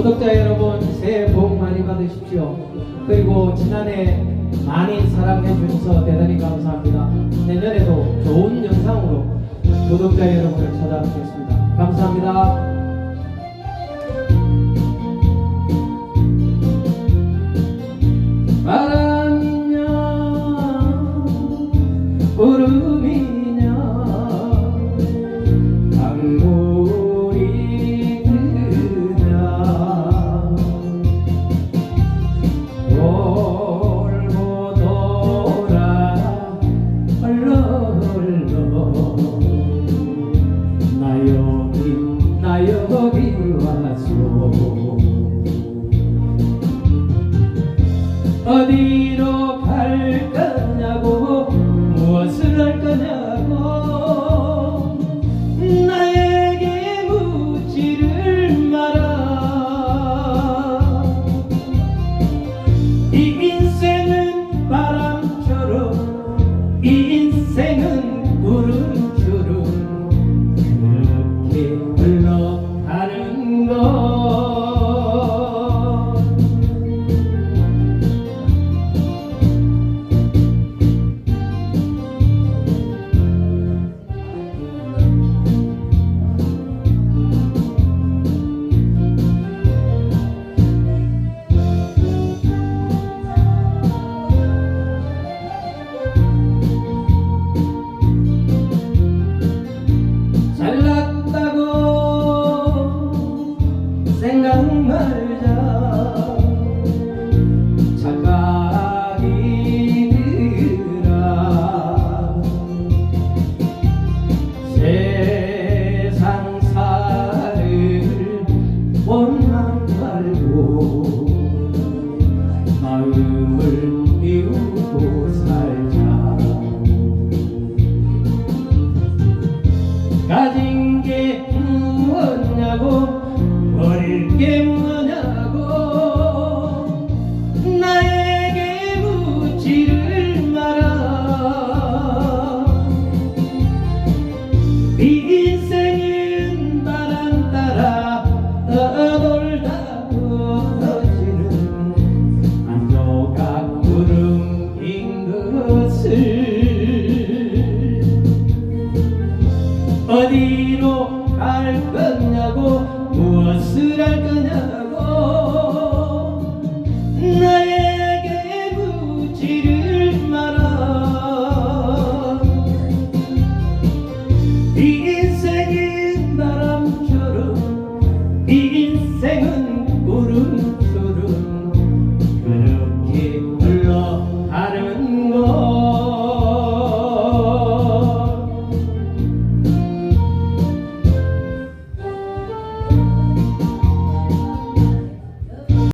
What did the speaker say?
구독자 여러분 새해 복 많이 받으십시오. 그리고 지난해 많이 사랑해 주셔서 대단히 감사합니다. 내년에도 좋은 영상으로 구독자 여러분을 찾아뵙겠습니다. 감사합니다. 바람이냐 구름이냐 강물이 나 여기 왔소 어디로 갈 거냐고 무엇을 할 거냐고 어디로 갈 거냐고 무엇을 할 거냐고.